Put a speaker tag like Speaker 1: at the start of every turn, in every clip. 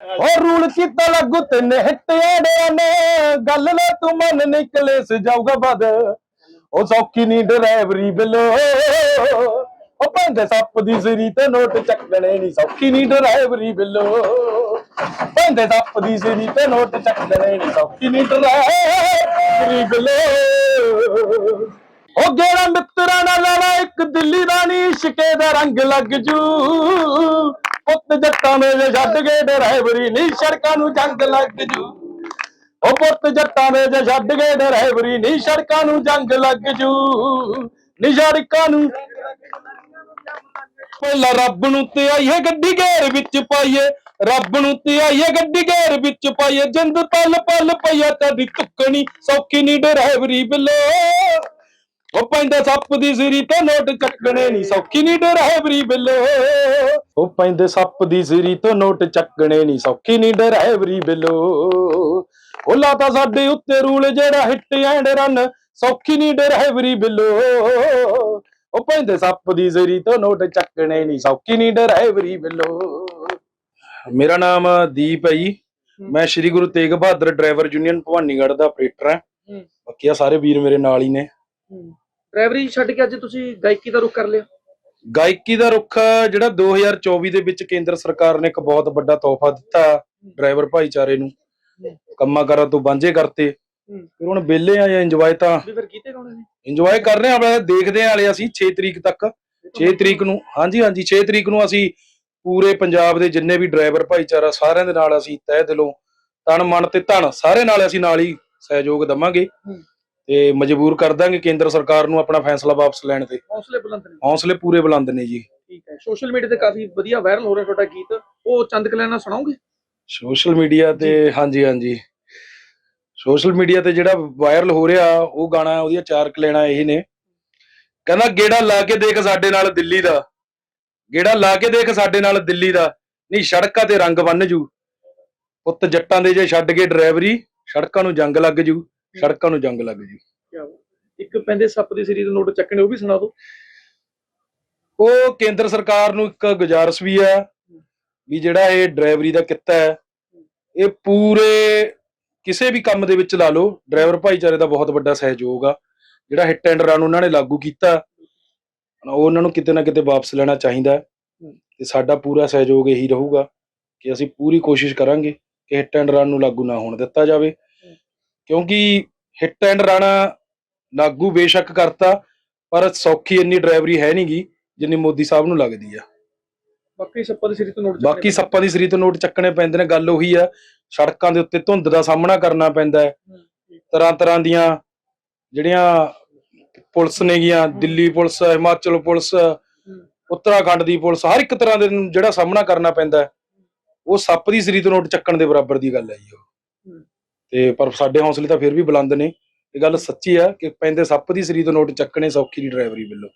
Speaker 1: ਉਹ ਰੂਲ ਕੀਤਾ ਲੱਗੂ ਤਿੰਨ ਹਿੱਟਿਆੜਿਆਂ ਨੇ। ਗੱਲ ਲੈ ਤੂੰ ਮਨ ਨਿਕਲੇ ਸਜਾਊਗਾ ਬਦ ਉਹ ਸੌਖੀ ਨਹੀਂ ਡਰਾਈਵਰੀ ਬਿਲੋ। ਉਹ ਪੈਂਦੇ ਸੱਪ ਦੀ ਸਿਰੀ ਤੇ ਨੋਟ ਚੱਕਣੇ ਨਹੀਂ ਸੌਖੀ ਨਹੀਂ ਡਰਾਈਵਰੀ ਬਿਲੋ। ਪੈਂਦੇ ਸੱਪ ਦੀ ਸਿਰੀ ਤੇ ਨੋਟ ਚੱਕਣੇ ਨਹੀਂ ਸੌਖੀ ਨਹੀਂ ਡਰਾਈਵਰੀ ਬਿਲੋ। ਉਹ ਗੇੜਾ ਮਿੱਤਰਾਂ ਨਾਲ ਇੱਕ ਦਿੱਲੀ ਦਾ ਨੀ ਇਸ਼ਕੇ ਦਾ ਰੰਗ ਲੱਗ ਜੂ। ਪੁੱਤ ਜੱਟਾਂ ਦੇ ਛੱਡ ਗਏ ਡਰਾਈਵਰੀ ਨੀ, ਸੜਕਾਂ ਨੂੰ ਜੰਗ ਲੱਗ ਜੂ। ਉਹ ਪੁੱਤ ਜੱਟਾਂ ਦੇ ਛੱਡ ਗਏ ਡਰਾਈਵਰੀ ਨੀ, ਸੜਕਾਂ ਨੂੰ ਜੰਗ ਲੱਗ ਜੂ। ਨੀ ਸੜਕਾਂ ਨੂੰ। ਪਹਿਲਾਂ ਰੱਬ ਨੂੰ ਤੇ ਆਈਏ, ਗੱਡੀ ਘੇਰ ਵਿੱਚ ਪਾਈਏ। ਰੱਬ ਨੂੰ ਤੇ ਆਈਏ, ਗੱਡੀ ਘੇਰ ਵਿੱਚ ਪਾਈਏ। ਜਿੰਦ ਪਲ ਪਲ ਪਈਆ ਤੇਰੀ ਤੁੱਕਣੀ ਸੌਖੀ ਨਹੀਂ ਡਰਾਈਵਰੀ ਬਿੱਲੋ। ਪੈਂਦਾ ਸੱਪ ਦੀ ਸਿਰੀ ਤੇ ਨੋਟ ਚੱਕਣੇ ਨਹੀਂ ਸੌਖੀ ਨਹੀਂ ਡਰਾਈਵਰੀ ਬਿੱਲੋ। ਉਹ ਪੈਂਦੇ ਸੱਪ ਦੀ ਸਿਰੀ ਤੋਂ ਨੋਟ ਚੱਕਣੇ ਨਹੀਂ ਸੌਖੀ ਨਹੀਂ ਡਰਾਈਵਰੀ ਬਿੱਲੋ। ਉਹ ਲਾਤਾ ਸਾਡੇ ਉੱਤੇ ਰੂਲ ਜਿਹੜਾ ਹਿੱਟ ਐਂਡ ਰਨ ਸੌਖੀ ਨਹੀਂ ਡਰਾਈਵਰੀ ਬਿੱਲੋ। ਉਹ ਪੈਂਦੇ ਸੱਪ ਦੀ ਸਿਰੀ ਤੋਂ ਨੋਟ ਚੱਕਣੇ ਨਹੀਂ ਸੌਖੀ ਨਹੀਂ ਡਰਾਈਵਰੀ ਬਿੱਲੋ। ਮੇਰਾ ਨਾਮ ਦੀਪ ਹੈ ਜੀ। ਮੈਂ ਸ਼੍ਰੀ ਗੁਰੂ ਤੇਗ ਬਹਾਦਰ ਡਰਾਈਵਰ ਯੂਨੀਅਨ ਭਵਾਨੀਗੜ੍ਹ ਦਾ ਆਪਰੇਟਰ ਹਾਂ।
Speaker 2: ਹੂੰ।
Speaker 1: ਬਾਕੀ ਆ ਸਾਰੇ ਵੀਰ ਮੇਰੇ ਨਾਲ ਹੀ ਨੇ।
Speaker 2: ਡਰਾਈਵਰੀ ਛੱਡ ਕੇ ਅੱਜ ਤੁਸੀਂ ਗਾਇਕੀ ਦਾ ਰੁਖ ਕਰ ਲਿਆ?
Speaker 1: ਗਾਇਕੀ ਦਾ ਰੁੱਖ ਜਿਹੜਾ 2024 ਦੇ ਵਿੱਚ ਕੇਂਦਰ ਸਰਕਾਰ ਨੇ ਇੱਕ ਬਹੁਤ ਵੱਡਾ ਤੋਹਫਾ ਦਿੱਤਾ ਡਰਾਈਵਰ ਭਾਈਚਾਰੇ ਨੂੰ। ਕੰਮਾਂ ਕਾਰਾਂ ਤੋਂ ਵਾਂਝੇ ਕਰਤੇ। ਫਿਰ ਹੁਣ ਵਿਹਲੇ ਆ ਜਾਂ ਇੰਜੋਏ ਤਾਂ
Speaker 2: ਫਿਰ ਕੀਤੇ ਗਾਉਣੇ ਨੇ?
Speaker 1: ਇੰਜੋਏ ਕਰ ਰਹੇ ਆ ਆਪਾਂ ਦੇਖਦੇ ਆ ਵਾਲੇ ਅਸੀਂ 6 ਤਰੀਕ ਤੱਕ। 6 ਤਰੀਕ ਨੂੰ ਹਾਂਜੀ ਹਾਂਜੀ 6 ਤਰੀਕ ਨੂੰ ਅਸੀਂ ਪੂਰੇ ਪੰਜਾਬ ਦੇ ਜਿੰਨੇ ਵੀ ਡਰਾਈਵਰ ਭਾਈਚਾਰਾ ਸਾਰਿਆਂ ਦੇ ਨਾਲ ਅਸੀਂ ਤਹਿ ਦਿਲੋਂ ਤਨ ਮਨ ਤੇ ਧਨ ਸਾਰੇ ਨਾਲ ਅਸੀਂ ਨਾਲ ਹੀ ਸਹਿਯੋਗ ਦਵਾਂਗੇ। ਤੇ ਮਜਬੂਰ ਕਰ ਦਾਂਗੇ ਕੇਂਦਰ ਸਰਕਾਰ ਨੂੰ ਆਪਣਾ ਫੈਸਲਾ ਵਾਪਸ ਲੈਣ ਤੇ।
Speaker 2: ਹੌਸਲੇ ਬੁਲੰਦ ਨੇ।
Speaker 1: ਹੌਸਲੇ ਪੂਰੇ ਬੁਲੰਦ ਨੇ ਜੀ।
Speaker 2: ਠੀਕ ਹੈ। ਸੋਸ਼ਲ ਮੀਡੀਆ ਤੇ ਕਾਫੀ ਵਧੀਆ ਵਾਇਰਲ ਹੋ ਰਿਹਾ ਤੁਹਾਡਾ ਗੀਤ। ਉਹ ਚੰਦ ਕਲਿਆਣਾ ਸੁਣਾਓਗੇ?
Speaker 1: ਸੋਸ਼ਲ ਮੀਡੀਆ ਤੇ ਹਾਂਜੀ ਹਾਂਜੀ। ਸੋਸ਼ਲ ਮੀਡੀਆ ਤੇ ਜਿਹੜਾ ਵਾਇਰਲ ਹੋ ਰਿਹਾ ਉਹ ਗਾਣਾ ਉਹਦੀਆਂ ਚਾਰ ਕਲੇਣਾ ਇਹ ਨੇ। ਕਹਿੰਦਾ ਗੇੜਾ ਲਾ ਕੇ ਦੇਖ ਸਾਡੇ ਨਾਲ ਦਿੱਲੀ ਦਾ। ਗੇੜਾ ਲਾ ਕੇ ਦੇਖ ਸਾਡੇ ਨਾਲ ਦਿੱਲੀ ਦਾ। ਨਹੀਂ ਸੜਕਾਂ ਤੇ ਰੰਗ ਬੰਨ ਜੂ। ਪੁੱਤ ਜੱਟਾਂ ਦੇ ਜੇ ਛੱਡ ਕੇ ਡਰਾਈਵਰੀ ਸੜਕਾਂ ਨੂੰ ਜੰਗ ਲੱਗ ਜੂ। ਸੜਕਾਂ ਨੂੰ ਜੰਗ ਲੱਗ ਜੂ।
Speaker 2: ਇੱਕ ਪੈਂਦੇ ਸੱਪ ਦੀ ਸੀਰੀਜ਼ ਨੋਟ ਚੱਕਣੇ ਉਹ ਵੀ ਸੁਣਾ ਦਿਓ
Speaker 1: ਉਹ ਕੇਂਦਰ ਸਰਕਾਰ ਨੂੰ ਇੱਕ ਗੁਜ਼ਾਰਿਸ਼ ਵੀ ਹੈ ਵੀ ਜਿਹੜਾ ਇਹ ਡਰਾਈਵਰੀ ਦਾ ਕਿੱਤਾ ਹੈ ਇਹ ਪੂਰੇ ਕਿਸੇ ਵੀ ਕੰਮ ਦੇ ਵਿੱਚ ਲਾ ਲਓ ਡਰਾਈਵਰ ਭਾਈਚਾਰੇ ਦਾ ਬਹੁਤ ਵੱਡਾ ਸਹਿਯੋਗ ਆ ਜਿਹੜਾ ਹਿੱਟ ਐਂਡ ਰਨ ਉਹਨਾਂ ਨੇ ਲਾਗੂ ਕੀਤਾ ਉਹ ਉਹਨਾਂ ਨੂੰ ਕਿਤੇ ਨਾ ਕਿਤੇ ਵਾਪਸ ਲੈਣਾ ਚਾਹੀਦਾ। ਤੇ ਸਾਡਾ ਪੂਰਾ ਸਹਿਯੋਗ ਇਹੀ ਰਹੂਗਾ ਕਿ ਅਸੀਂ ਪੂਰੀ ਕੋਸ਼ਿਸ਼ ਕਰਾਂਗੇ ਕਿ ਹਿੱਟ ਐਂਡ ਰਨ ਨੂੰ ਲਾਗੂ ਨਾ ਹੋਣ ਦਿੱਤਾ ਜਾਵੇ ਕਿਉਂਕਿ ਹਿੱਟ ਐਂਡ ਰਨ ਲਾਗੂ ਬੇਸ਼ੱਕ ਕਰਤਾ ਪਰ ਸੌਖੀ ਇੰਨੀ ਡਰਾਈਵਰੀ ਹੈ ਨਹੀਂਗੀ ਜਿੰਨੀ ਮੋਦੀ ਸਾਹਿਬ ਨੂੰ ਲੱਗਦੀ ਆ।
Speaker 2: ਬਾਕੀ ਸੱਪਾਂ ਦੀ ਸੀਰੀਜ਼ ਤੋਂ ਨੋਟ
Speaker 1: ਬਾਕੀ ਸੱਪਾਂ ਦੀ ਸਰੀ ਤੋਂ ਨੋਟ ਚੱਕਣੇ ਪੈਂਦੇ ਨੇ ਗੱਲ ਉਹੀ ਆ ਸੜਕਾਂ ਦੇ ਉੱਤੇ ਧੁੰਦ ਦਾ ਸਾਹਮਣਾ ਕਰਨਾ ਪੈਂਦਾ ਹੈ। ਤਰ੍ਹਾਂ ਤਰ੍ਹਾਂ ਦੀਆਂ ਜਿਹੜੀਆਂ ਪੁਲਿਸ ਨੇਗੀਆਂ ਦਿੱਲੀ ਪੁਲਿਸ ਹਿਮਾਚਲ ਪੁਲਿਸ ਉੱਤਰਾਖੰਡ ਦੀ ਪੁਲਿਸ ਹਰ ਇੱਕ ਤਰ੍ਹਾਂ ਦੇ ਨੂੰ ਜਿਹੜਾ ਸਾਹਮਣਾ ਕਰਨਾ ਪੈਂਦਾ ਉਹ ਸੱਪ ਦੀ ਸਰੀ ਤੋਂ ਨੋਟ ਚੱਕਣ ਦੇ ਬਰਾਬਰ ਦੀ ਗੱਲ ਹੈ ਜੀ ਉਹ। ਤੇ ਪਰ ਸਾਡੇ ਹੌਸਲੇ ਤਾਂ ਫਿਰ ਵੀ ਬੁਲੰਦ ਨੇ। ਇਹ ਗੱਲ ਸੱਚੀ ਆ ਕਿ ਪੈਂਦੇ ਸੱਪ ਦੀ ਸਰੀ ਤੋਂ ਨੋਟ ਚੱਕਣੇ ਸੌਖੀ ਦੀ ਡਰਾਈਵਰੀ ਵੱਲੋਂ।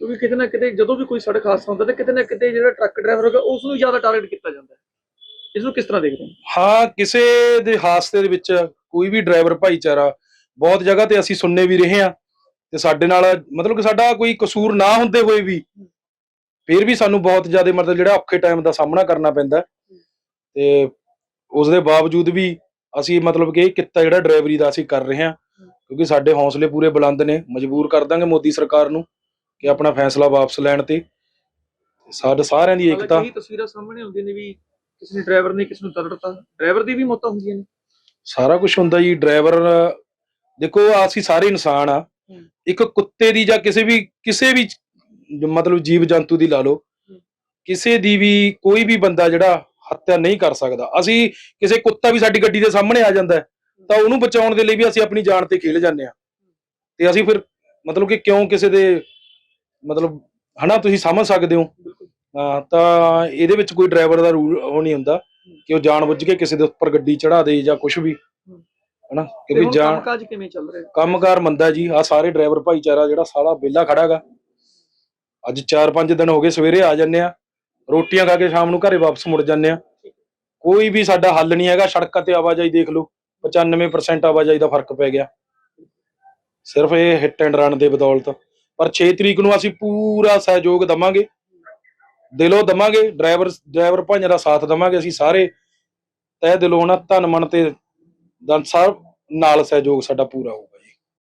Speaker 2: ਕਿਉਂਕਿ ਕਿਤੇ ਨਾ ਕਿਤੇ ਜਦੋਂ ਵੀ ਕੋਈ ਸੜਕ ਹਾਦਸਾ ਹੁੰਦਾ ਤਾਂ ਕਿਤੇ ਨਾ ਕਿਤੇ ਜਿਹੜਾ ਟਰੱਕ ਡਰਾਈਵਰ ਹੋਗਾ ਉਸ ਨੂੰ ਜ਼ਿਆਦਾ ਟਾਰਗੇਟ ਕੀਤਾ ਜਾਂਦਾ ਹੈ। ਇਸ ਨੂੰ ਕਿਸ ਤਰ੍ਹਾਂ ਦੇਖਦੇ ਹੋ?
Speaker 1: ਹਾਂ ਕਿਸੇ ਦੇ ਹਾਦਸੇ ਦੇ ਵਿੱਚ ਕੋਈ ਵੀ ਡਰਾਈਵਰ ਭਾਈਚਾਰਾ ਬਹੁਤ ਜਗ੍ਹਾ ਤੇ ਅਸੀਂ ਸੁਣਨੇ ਵੀ ਰਹੇ ਹਾਂ ਤੇ ਸਾਡੇ ਨਾਲ ਮਤਲਬ ਕਿ ਸਾਡਾ ਕੋਈ ਕਸੂਰ ਨਾ ਹੁੰਦੇ ਹੋਏ ਵੀ ਫਿਰ ਵੀ ਸਾਨੂੰ ਬਹੁਤ ਜ਼ਿਆਦਾ ਮਤਲਬ ਜਿਹੜਾ ਔਖੇ ਟਾਈਮ ਦਾ ਸਾਹਮਣਾ ਕਰਨਾ ਪੈਂਦਾ। ਤੇ ਉਸ ਦੇ ਬਾਵਜੂਦ ਵੀ ਅਸੀਂ ਮਤਲਬ ਕਿ ਇਹ ਕਿੱਤਾ ਜਿਹੜਾ ਡਰਾਈਵਰੀ ਦਾ ਅਸੀਂ ਕਰ ਰਹੇ ਹਾਂ ਕਿਉਂਕਿ ਸਾਡੇ ਹੌਸਲੇ ਪੂਰੇ ਬੁਲੰਦ ਨੇ ਮਜਬੂਰ ਕਰ ਦਾਂਗੇ ਮੋਦੀ ਸਰਕਾਰ ਨੂੰ ਕਿ ਆਪਣਾ ਫੈਸਲਾ ਵਾਪਸ ਲੈਣ ਤੇ। ਸਾਡੇ ਸਾਰਿਆਂ ਦੀ ਏਕਤਾ
Speaker 2: ਇਹ ਤਸਵੀਰਾਂ ਸਾਹਮਣੇ ਹੁੰਦੀਆਂ ਨੇ ਵੀ ਕਿਸੇ ਨੇ ਡਰਾਈਵਰ ਨੇ ਕਿਸ ਨੂੰ ਤੜਤਾ ਡਰਾਈਵਰ ਦੀ ਵੀ ਮੌਤਾਂ ਹੁੰਦੀਆਂ ਨੇ।
Speaker 1: ਸਾਰਾ ਕੁਝ ਹੁੰਦਾ ਜੀ ਡਰਾਈਵਰ ਦੇਖੋ ਅਸੀਂ ਸਾਰੇ ਇਨਸਾਨ ਆ। ਇੱਕ ਕੁੱਤੇ ਦੀ ਜਾਂ ਕਿਸੇ ਵੀ ਕਿਸੇ ਵੀ ਮਤਲਬ ਜੀਵ ਜੰਤੂ ਦੀ ਲਾ ਲਓ। ਕਿਸੇ ਦੀ ਵੀ ਕੋਈ ਵੀ ਬੰਦਾ ਜਿਹੜਾ ਹੱਤਿਆ ਨਹੀਂ ਕਰ ਸਕਦਾ। ਅਸੀਂ ਕਿਸੇ ਕੁੱਤਾ ਵੀ ਸਾਡੀ ਗੱਡੀ ਦੇ ਸਾਹਮਣੇ ਆ ਜਾਂਦਾ ਤਾਂ ਉਹਨੂੰ ਬਚਾਉਣ ਦੇ ਲਈ ਵੀ ਅਸੀਂ ਆਪਣੀ ਜਾਨ ਤੇ ਖੇਲ ਜਾਂਦੇ ਆ ਤੇ ਅਸੀਂ ਫਿਰ ਮਤਲਬ ਕਿ ਕਿਉਂ ਕਿਸੇ ਦੇ ਮਤਲਬ ਹਨਾ ਤੁਸੀਂ ਸਮਝ ਸਕਦੇ ਹੋ। ਤਾਂ ਇਹਦੇ ਵਿੱਚ ਕੋਈ ਡਰਾਈਵਰ ਦਾ ਰੂਲ ਉਹ ਨਹੀਂ ਹੁੰਦਾ ਕਿ ਉਹ ਜਾਣਬੁੱਝ ਕੇ ਕਿਸੇ ਦੇ ਉੱਪਰ ਗੱਡੀ ਚੜਾ ਦੇ ਜਾਂ ਕੁਝ ਵੀ। ਹਨਾ ਕਿਉਂਕਿ
Speaker 2: ਹੁਣ
Speaker 1: ਜਾਣ
Speaker 2: ਕੰਮਕਾਜ ਕਿਵੇਂ ਚੱਲ ਰਿਹਾ?
Speaker 1: ਕੰਮਕਾਰ ਮੰਦਾ ਜੀ ਆ ਸਾਰੇ ਡਰਾਈਵਰ ਭਾਈਚਾਰਾ ਜਿਹੜਾ ਸਾਲਾ ਵਿਹਲਾ ਖੜਾਗਾ ਅੱਜ 4-5 ਦਿਨ ਹੋ ਗਏ ਸਵੇਰੇ ਆ ਜੰਨੇ ਆ ਰੋਟੀਆਂ ਖਾ ਕੇ ਸ਼ਾਮ ਨੂੰ ਘਰੇ ਵਾਪਸ ਮੁੜ ਜੰਨੇ ਆ ਕੋਈ ਵੀ ਸਾਡਾ ਹੱਲ ਨਹੀਂ ਹੈਗਾ, ਸੜਕਾਂ ਤੇ ਆਵਾਜਾਈ ਦੇਖ ਲਓ 95% ਆਵਾਜਾਈ ਦਾ ਫ਼ਰਕ ਪੈ ਗਿਆ। ਸਿਰਫ ਇਹ ਹਿੱਟ ਐਂਡ ਰਨ ਦੇ ਬਦੌਲਤ। ਪਰ 6 ਤਰੀਕ ਨੂੰ ਅਸੀਂ ਪੂਰਾ ਸਹਿਯੋਗ ਦਵਾਂਗੇ, ਦਿਲੋਂ ਦਵਾਂਗੇ, ਡਰਾਈਵਰ ਡਰਾਈਵਰ ਭਾਈਆਂ ਦਾ ਸਾਥ ਦਵਾਂਗੇ ਅਸੀਂ ਸਾਰੇ। ਤਹਿ ਦਿਲੋਂ ਨਾ, ਧਨ ਮਨ ਤੇ ਦਨ ਸਾਹਿਬ, ਨਾਲ ਸਹਿਯੋਗ ਸਾਡਾ ਪੂਰਾ ਹੋਊਗਾ।